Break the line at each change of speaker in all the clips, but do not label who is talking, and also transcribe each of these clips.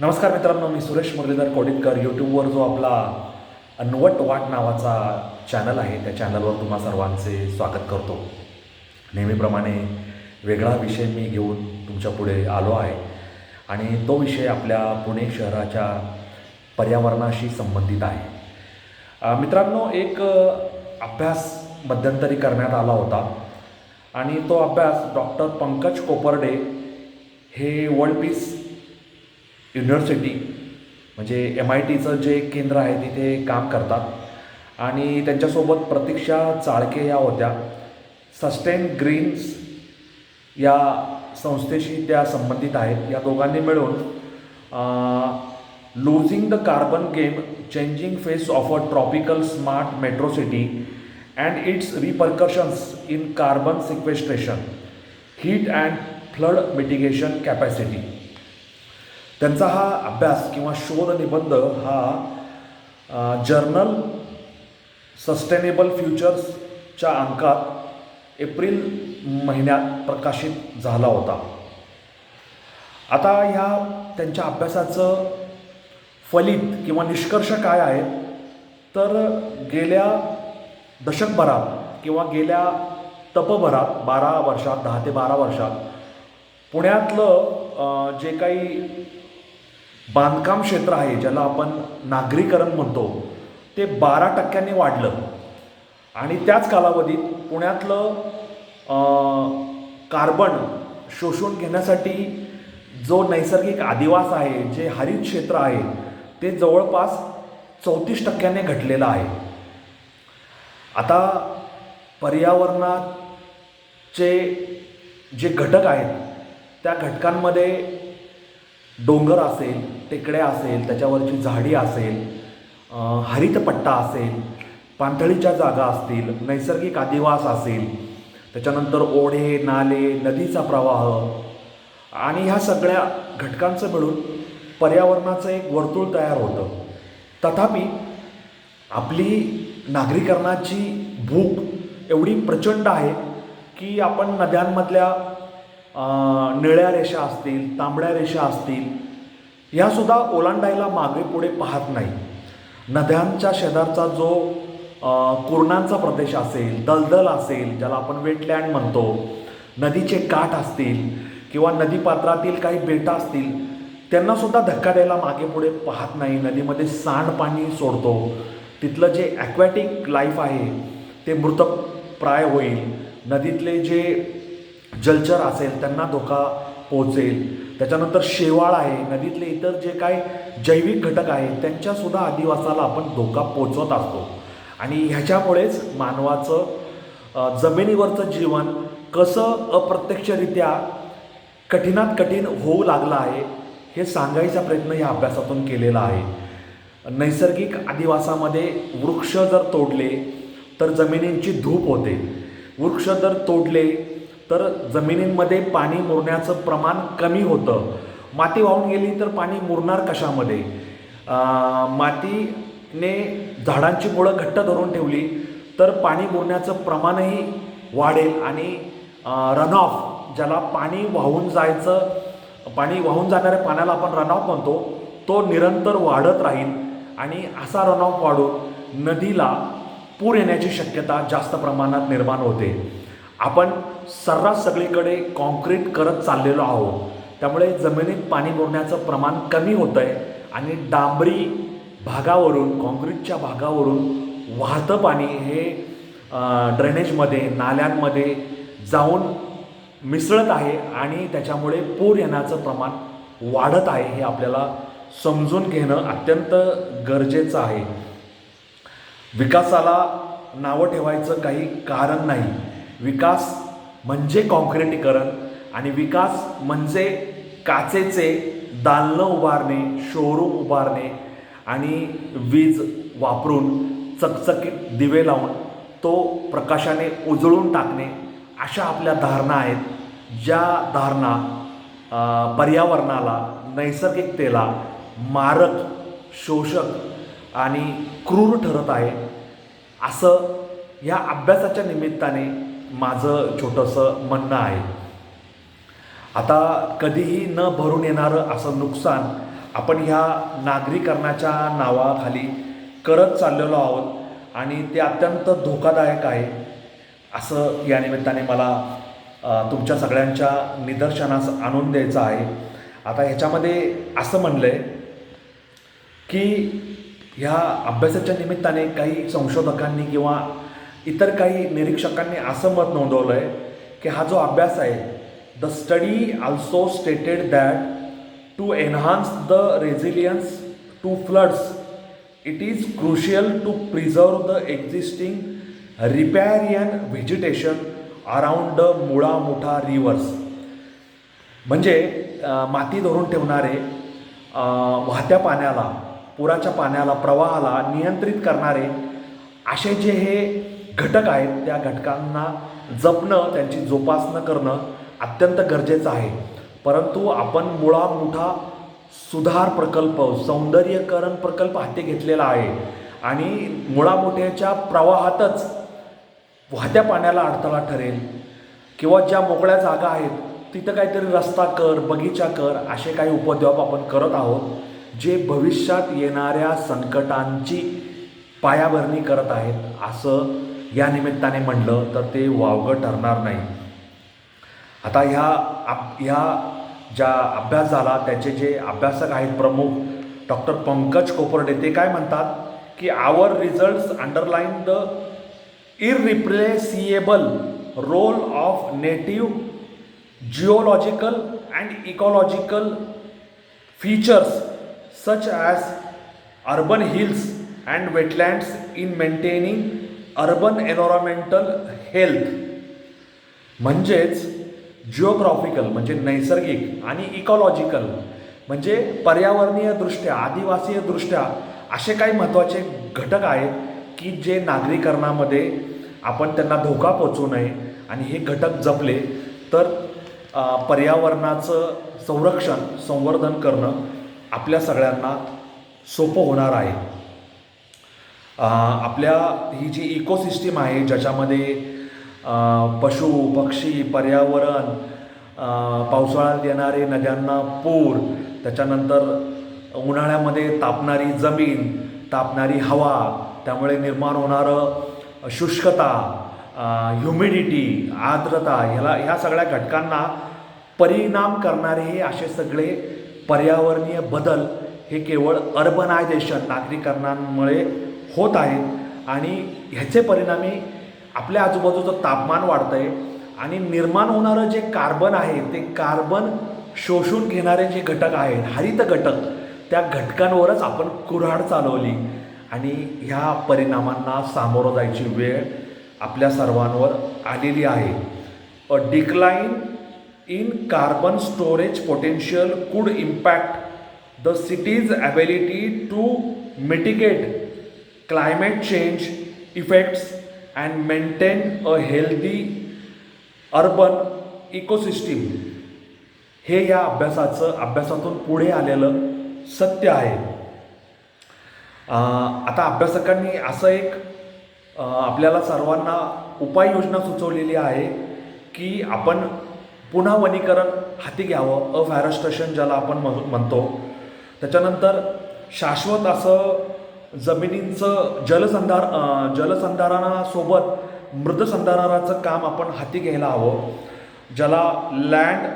नमस्कार मित्रांनो मी सुरेश मुरलीधर कोडितकर यूट्यूबवर जो आपला अनवट वाट नावाचा चॅनल आहे त्या चॅनलवर तुम्हा सर्वांचे स्वागत करतो. नेहमीप्रमाणे वेगळा विषय मी घेऊन तुमच्यापुढे आलो आहे. आणि तो विषय आपल्या पुणे शहराच्या पर्यावरणाशी संबंधित आहे. मित्रांनो एक अभ्यास मध्यंतरी करण्यात आला होता. आणि तो अभ्यास डॉक्टर पंकज कोपर्डे हे वर्ल्ड पीस युनिव्हर्सिटी म्हणजे एम आय टीचं जे केंद्र आहे तिथे काम करतात. आणि त्यांच्यासोबत प्रतीक्षा चाळके या होत्या. सस्टेन ग्रीन्स या संस्थेशी त्या संबंधित आहेत. या दोघांनी मिळून losing the carbon game changing face of a tropical smart metro city and its repercussions in carbon sequestration heat and flood mitigation capacity त्यांचा हा अभ्यास किंवा शोध निबंध हा जर्नल सस्टेनेबल फ्युचर्सच्या अंकात एप्रिल महिन्यात प्रकाशित झाला होता. आता ह्या त्यांच्या अभ्यासाचं फलित किंवा निष्कर्ष काय आहे? तर गेल्या दशकभरात किंवा गेल्या तपभरात बारा वर्षात दहा ते बारा वर्षात पुण्यातलं जे काही बांधकाम क्षेत्र आहे ज्याला आपण नागरीकरण म्हणतो. ते बारा टक्क्यांनी वाढलं. आणि त्याच कालावधीत पुण्यातलं कार्बन शोषून घेण्यासाठी जो नैसर्गिक आदिवास आहे जे हरित क्षेत्र आहे ते जवळपास चौतीस टक्क्याने घटलेलं आहे. आता पर्यावरणाचे जे घटक आहेत त्या घटकांमध्ये डोंगर असेल टेकड्या असेल त्याच्यावरची झाडी असेल हरितपट्टा असेल पाणथळीच्या जागा असतील नैसर्गिक आदिवास असेल त्याच्यानंतर ओढे नाले नदीचा प्रवाह आणि ह्या सगळ्या घटकांचं मिळून पर्यावरणाचं एक वर्तुळ तयार होतं. तथापि आपली नागरीकरणाची भूक एवढी प्रचंड आहे की आपण नद्यांमधल्या निळ्या रेषा असतील तांबड्या रेषा असतील ह्यासुद्धा ओलांडायला मागे पुढे पाहत नाही. नद्यांच्या शेजारचा जो कुरणांचा प्रदेश असेल दलदल असेल ज्याला आपण वेटलँड म्हणतो नदीचे काठ असतील किंवा नदीपात्रातील काही बेटा असतील त्यांनासुद्धा धक्का द्यायला मागे पुढे पाहत नाही. नदीमध्ये सांडपाणी सोडतो. तिथलं जे ॲक्वॅटिक लाईफ आहे ते मृतप्राय होईल. नदीतले जे जलचर असेल त्यांना धोका पोहोचेल. त्याच्यानंतर शेवाळ आहे. नदीतले इतर जे काय जैविक घटक आहेत त्यांच्यासुद्धा आदिवासाला आपण धोका पोचवत असतो. आणि ह्याच्यामुळेच मानवाचं जमिनीवरचं जीवन कसं अप्रत्यक्षरित्या कठीणात कठीण होऊ लागलं आहे हे सांगायचा प्रयत्न या अभ्यासातून केलेला आहे. नैसर्गिक आदिवासामध्ये वृक्ष जर तोडले तर जमिनींची धूप होते. वृक्ष जर तोडले तर जमिनींमध्ये पाणी मुरण्याचं प्रमाण कमी होतं. माती वाहून गेली तर पाणी मुरणार कशामध्ये? मातीने झाडांची मुळं घट्ट धरून ठेवली तर पाणी मुरण्याचं प्रमाणही वाढेल आणि रन ऑफ ज्याला पाणी वाहून जायचं पाणी वाहून जाणाऱ्या पाण्याला आपण रनऑफ म्हणतो तो निरंतर वाढत राहील आणि असा रनऑफ वाढून नदीला पूर येण्याची शक्यता जास्त प्रमाणात निर्माण होते. आपण सर्रास सगळीकडे कॉन्क्रीट करत चाललेलो आहोत. त्यामुळे जमिनीत पाणी मुरण्याचं प्रमाण कमी होतं आहे आणि डांबरी भागावरून कॉन्क्रीटच्या भागावरून वाहतं पाणी हे ड्रेनेजमध्ये नाल्यांमध्ये जाऊन मिसळत आहे आणि त्याच्यामुळे पूर येण्याचं प्रमाण वाढत आहे हे आपल्याला समजून घेणं अत्यंत गरजेचं आहे. विकासाला नावं ठेवायचं काही कारण नाही. विकास म्हणजे कॉन्क्रिटीकरण आणि विकास म्हणजे काचेचे दालनं उभारणे शोरूम उभारणे आणि वीज वापरून चकचकीत दिवे लावून तो प्रकाशाने उजळून टाकणे अशा आपल्या धारणा आहेत ज्या धारणा पर्यावरणाला नैसर्गिकतेला मारक शोषक आणि क्रूर ठरत आहे. असं या अभ्यासाच्या निमित्ताने माझं छोटंसं म्हणणं आहे. आता कधीही न भरून येणारं असं नुकसान आपण ह्या नागरीकरणाच्या नावाखाली करत चाललेलो आहोत आणि ते अत्यंत धोकादायक आहे असं या निमित्ताने मला तुमच्या सगळ्यांच्या निदर्शनास आणून द्यायचं आहे. आता ह्याच्यामध्ये असं म्हणलं आहे की ह्या अभ्यासाच्या निमित्ताने काही संशोधकांनी किंवा इतर काही निरीक्षकांनी असं मत नोंदवलं आहे की हा जो अभ्यास आहे the study also stated that to enhance the resilience to floods it is crucial to preserve the existing riparian vegetation around the Mula Mutha rivers म्हणजे माती धरून ठेवणारे वाहत्या पाण्याला पुराच्या पाण्याला प्रवाहाला नियंत्रित करणारे असे जे हे घटक आहेत त्या घटकांना जपणं त्यांची जोपासना करणं अत्यंत गरजेचं आहे. परंतु आपण मुळा मोठा सुधार प्रकल्प सौंदर्यकरण प्रकल्प हाती घेतलेला आहे आणि मुळामोठ्याच्या प्रवाहातच वाहत्या पाण्याला अडथळा ठरेल किंवा ज्या मोकळ्या जागा आहेत तिथं काहीतरी रस्ता कर बगीचा कर असे काही उपद्व्याप आपण करत आहोत जे भविष्यात येणाऱ्या संकटांची पायाभरणी करत आहेत. असं या निमित्ताने म्हणलं तर ते वावगं ठरणार नाही. आता ह्या आप ह्या ज्या अभ्यास झाला त्याचे जे अभ्यासक आहेत प्रमुख डॉक्टर पंकज कोपर्डे ते काय म्हणतात की our results underline the irreplaceable role of native geological and ecological features such as urban hills and wetlands in maintaining urban environmental health म्हणजेच जिओग्राफिकल म्हणजे नैसर्गिक आणि इकॉलॉजिकल म्हणजे पर्यावरणीय दृष्ट्या आदिवासीय दृष्ट्या असे काही महत्त्वाचे घटक आहेत की जे नागरीकरणामध्ये आपण त्यांना धोका पोचू नये आणि हे घटक जपले तर पर्यावरणाचं संरक्षण संवर्धन करणं आपल्या सगळ्यांना सोपं होणार आहे. आपल्या ही जी इकोसिस्टीम आहे ज्याच्यामध्ये पशु पक्षी पर्यावरण पावसाळ्यात येणारे नद्यांना पूर त्याच्यानंतर उन्हाळ्यामध्ये तापणारी जमीन तापणारी हवा त्यामुळे निर्माण होणारं शुष्कता ह्युमिडिटी आर्द्रता ह्याला ह्या सगळ्या घटकांना परिणाम करणारे हे असे सगळे पर्यावरणीय बदल हे केवळ अर्बनायझेशन नागरीकरणांमुळे होत आहेत आणि ह्याचे परिणामी आपल्या आजूबाजूचं तापमान वाढतं आहे आणि निर्माण होणारं जे कार्बन आहे ते कार्बन शोषून घेणारे जे घटक आहेत हरित घटक त्या घटकांवरच आपण कुऱ्हाड चालवली. आणि ह्या परिणामांना सामोरं जायची वेळ आपल्या सर्वांवर आलेली आहे. A decline in carbon storage potential could impact the city's ability to mitigate climate change effects and maintain a healthy urban ecosystem. हे या अभ्यासाचं अभ्यासातून पुढे आलेलं सत्य आहे. आता अभ्यासकांनी असं एक आपल्याला सर्वांना उपाययोजना सुचवलेली आहे की आपण पुन्हा वनीकरण हाती घ्यावं अफॅरेस्ट्रेशन ज्याला आपण म्हण- म्हणतो. त्याच्यानंतर शाश्वत असं जमिनींचं जलसंधार जलसंधारणासोबत मृदसंधारणाचं काम आपण हाती घ्यायला हवं. ज्याला लँड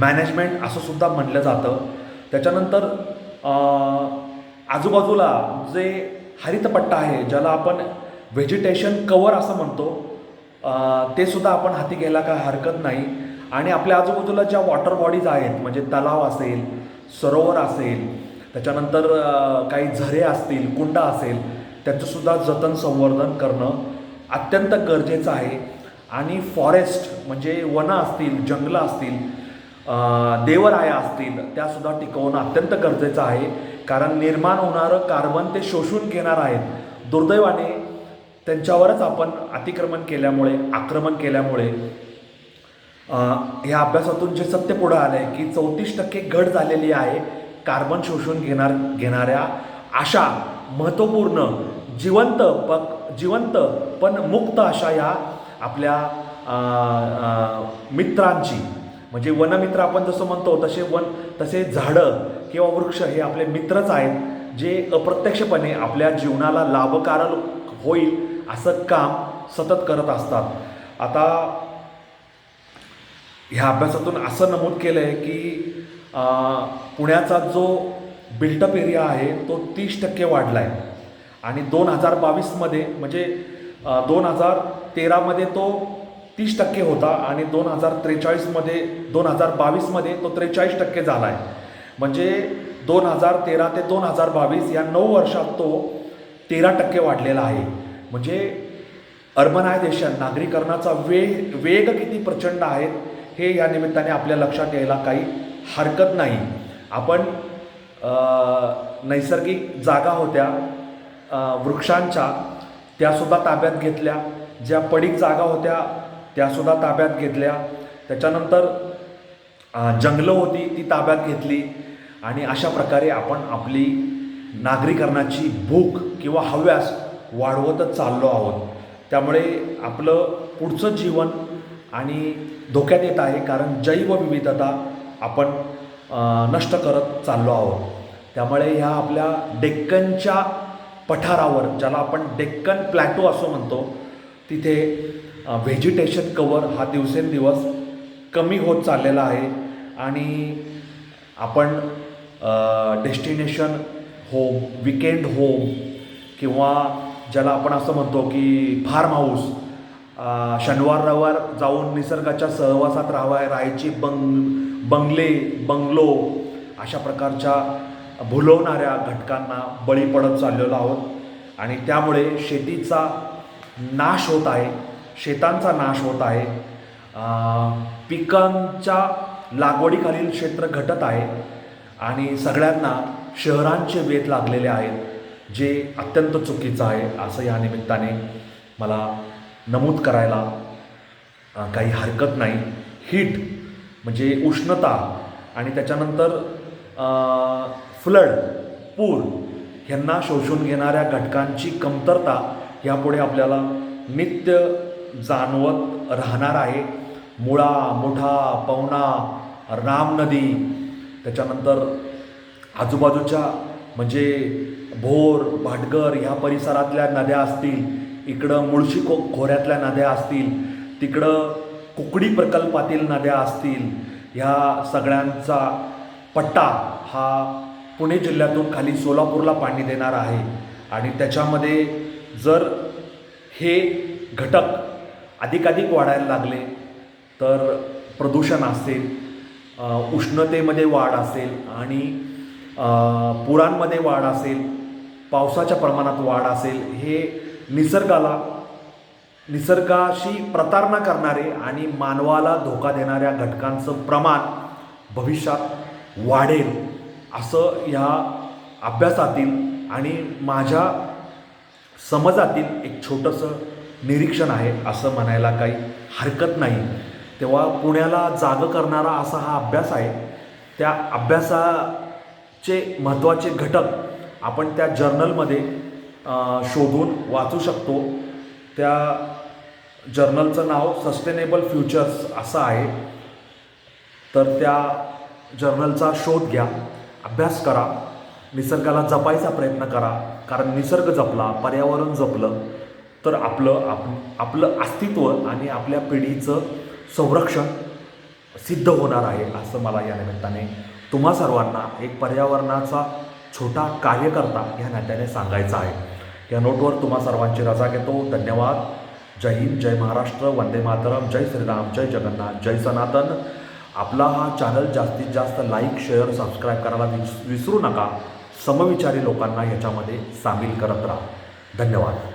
मॅनेजमेंट असं सुद्धा म्हटलं जातं. त्याच्यानंतर आजूबाजूला जे हरितपट्टा आहे ज्याला आपण व्हेजिटेशन कवर असं म्हणतो ते सुद्धा आपण हाती घ्यायला काय हरकत नाही. आणि आपल्या आजूबाजूला ज्या वॉटर बॉडीज आहेत म्हणजे तलाव असेल सरोवर असेल त्याच्यानंतर काही झरे असतील कुंडा असेल त्यांचंसुद्धा जतन संवर्धन करणं अत्यंत गरजेचं आहे. आणि फॉरेस्ट म्हणजे वनं असतील जंगलं असतील देवराया असतील त्यासुद्धा टिकवणं अत्यंत गरजेचं आहे. कारण निर्माण होणारं कार्बन ते शोषून घेणार आहेत. दुर्दैवाने त्यांच्यावरच आपण अतिक्रमण केल्यामुळे आक्रमण केल्यामुळे ह्या अभ्यासातून जे सत्य पुढं आलं आहे की चौतीस टक्के घट झालेली आहे. कार्बन शोषून घेणार घेणाऱ्या अशा महत्त्वपूर्ण जिवंत पक जिवंत पण मुक्त अशा या आपल्या मित्रांची. म्हणजे वनमित्र आपण जसं म्हणतो तसे वन तसे झाडं किंवा वृक्ष हे आपले मित्रच आहेत जे अप्रत्यक्षपणे आपल्या जीवनाला लाभकारक होईल असं काम सतत करत असतात. आता ह्या अभ्यासातून असं नमूद केलं आहे की पुण्याचा जो बिल्टअप एरिया आहे तो तीस टक्के वाढला आहे आणि दोन हजार बावीसमध्ये म्हणजे दोन हजार तेरामध्ये तो तीस टक्के होता आणि दोन हजार त्रेचाळीसमध्ये दोन हजार बावीसमध्ये तो त्रेचाळीस टक्के झाला आहे म्हणजे दोन हजार तेरा ते दोन हजार बावीस या नऊ वर्षात तो तेरा टक्के वाढलेला आहे. म्हणजे अर्बनायझेशन नागरीकरणाचा वेग वेग किती प्रचंड आहेत हे या निमित्ताने आपल्या लक्षात यायला काही हरकत नाही. आपण नैसर्गिक जागा होत्या वृक्षांच्या त्यासुद्धा ताब्यात घेतल्या. ज्या पडीक जागा होत्या त्यासुद्धा ताब्यात घेतल्या. त्याच्यानंतर जंगलं होती ती ताब्यात घेतली. आणि अशा प्रकारे आपण आपली नागरीकरणाची भूक किंवा हव्यास वाढवतच चाललो आहोत. त्यामुळे आपलं पुढचं जीवन आणि धोक्यात येत आहे. कारण जैवविविधता आपण नष्ट करत चाललो आहोत. त्यामुळे ह्या आपल्या डेक्कनच्या पठारावर ज्याला आपण डेक्कन प्लॅटो असं म्हणतो तिथे व्हेजिटेशन कवर हा दिवसेंदिवस कमी होत चाललेला आहे. आणि आपण डेस्टिनेशन होम विकेंड होम किंवा ज्याला आपण असं म्हणतो की फार्म हाऊस शनिवार रविवार जाऊन निसर्गाच्या सहवासात राहावा राहायची बंग बंगले बंगलो अशा प्रकारच्या भुलवणाऱ्या घटकांना बळी पडत चाललेलो आहोत. आणि त्यामुळे शेतीचा नाश होत आहे शेतांचा नाश होत आहे. पिकांच्या लागवडीखालील क्षेत्र घटत आहे आणि सगळ्यांना शहरांचे वेध लागलेले आहेत जे अत्यंत चुकीचं आहे असं या निमित्ताने मला नमूद करायला काही हरकत नाही. हीट म्हणजे उष्णता आणि त्याच्यानंतर फ्लड पूर ह्यांना शोषून घेणाऱ्या घटकांची कमतरता ह्यापुढे आपल्याला नित्य जाणवत राहणार आहे. मुळा मोठा पवना राम नदी त्याच्यानंतर आजूबाजूच्या म्हणजे भोर भाटगर ह्या परिसरातल्या नद्या असतील इकडं मुळशी खो खोऱ्यातल्या नद्या असतील तिकडं कुकडी प्रकल्पातील नद्या असतील ह्या सगळ्यांचा पट्टा हा पुणे जिल्ह्यातून खाली सोलापूरला पाणी देणार आहे. आणि त्याच्यामध्ये जर हे घटक अधिकाधिक वाढायला लागले तर प्रदूषण असेल उष्णतेमध्ये वाढ असेल आणि पुरांमध्ये वाढ असेल पावसाच्या प्रमाणात वाढ असेल हे निसर्गाला निसर्गाशी प्रतारणा करणारे आणि मानवाला धोका देणाऱ्या घटकांचं प्रमाण भविष्यात वाढेल असं ह्या अभ्यासातील आणि माझ्या समाजातील एक छोटंसं निरीक्षण आहे असं म्हणायला काही हरकत नाही. तेव्हा पुण्याला जागं करणारा असा हा अभ्यास आहे. त्या अभ्यासाचे महत्त्वाचे घटक आपण त्या जर्नलमध्ये शोधून वाचू शकतो. त्या जर्नलचं नाव सस्टेनेबल फ्युचर्स असं आहे. तर त्या जर्नलचा शोध घ्या अभ्यास करा निसर्गाला जपायचा प्रयत्न करा. कारण निसर्ग जपला पर्यावरण जपलं तर आपलं आप आपलं अस्तित्व आणि आपल्या पिढीचं संरक्षण सिद्ध होणार आहे असं मला या निमित्ताने तुम्हा सर्वांना एक पर्यावरणाचा छोटा कार्यकर्ता या नात्याने सांगायचं आहे. या नोटवर तुम्हा सर्वांची रजा घेतो. धन्यवाद. जय हिंद जय महाराष्ट्र वंदे मातरम जय श्रीराम जय जगन्नाथ जय सनातन. आपला हा चॅनल जास्तीत जास्त लाईक शेअर सबस्क्राईब करायला विस विसरू नका. समविचारी लोकांना याच्यामध्ये सामील करत राहा. धन्यवाद.